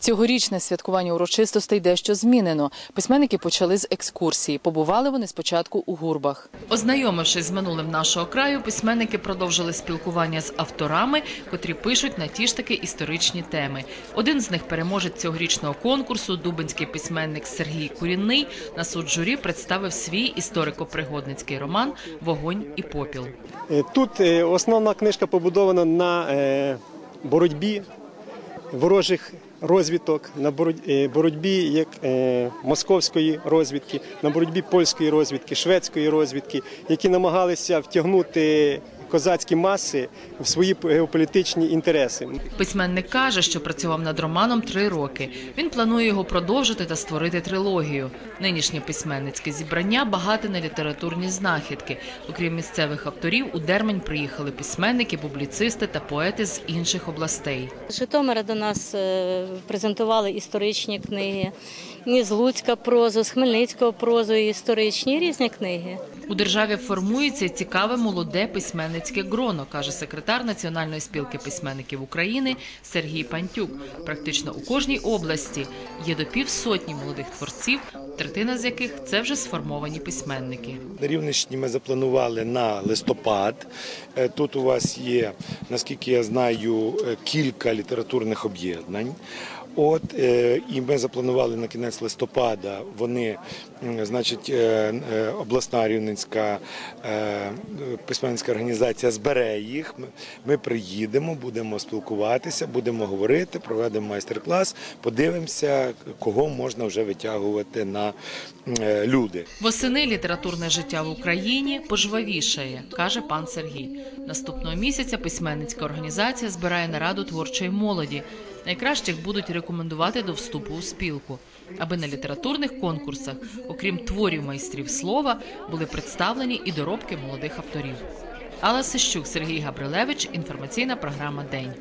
Цьогорічне святкування урочистостей дещо змінено. Письменники почали з екскурсії. Побували вони спочатку у гурбах. Ознайомившись з минулим нашого краю, письменники продовжили спілкування з авторами, котрі пишуть на ті ж таки історичні теми. Один з них переможець цьогорічного конкурсу, дубинський письменник Сергій Курінний, на суд журі представив свій історико-пригодницький роман Вогонь і попіл. Е, Тут е, основна книжка побудована на е, боротьбі ворожих розвідок, на е, боротьбі як е, московської розвідки, на боротьбі польської розвідки, шведської розвідки, які намагалися втягнути козацькі маси в свої геополітичні інтереси. Письменник каже, що працював над романом три роки. Він планує його продовжити та створити трилогію. Нинішнє письменницьке зібрання багате на літературні знахідки. Окрім місцевих авторів, у Дермань приїхали письменники, публіцисти та поети з інших областей. З Житомира до нас е, презентували історичні книги, ні з Луцька прозу, з Хмельницького прозу і історичні різні книги. У державі формується цікаве молоде письменницьке гроно, каже секретар Національної спілки письменників України Сергій Пантюк. Практично у кожній області є до півсотні молодих творців, третина з яких це вже сформовані письменники. На Рівненщині ми запланували на листопад. Е, Тут у вас є, наскільки я знаю, е, кілька літературних об'єднань. От е, і ми запланували на кінець листопада. Вони, значить, е, е, обласна рівненська письменницька організація збере їх. Ми- приїдемо, будемо спілкуватися, будемо говорити, проведемо майстер-клас, подивимося, кого можна вже витягувати на люди. Восени літературне життя в Україні пожвавішає, каже пан Сергій. Наступного місяця письменницька організація збирає нараду творчої молоді. Найкращих будуть рекомендувати до вступу у спілку, аби на літературних конкурсах, окрім творів майстрів слова, були представлені і доробки молодих авторів. Алла Сищук, Сергій Габрилевич. Інформаційна програма День.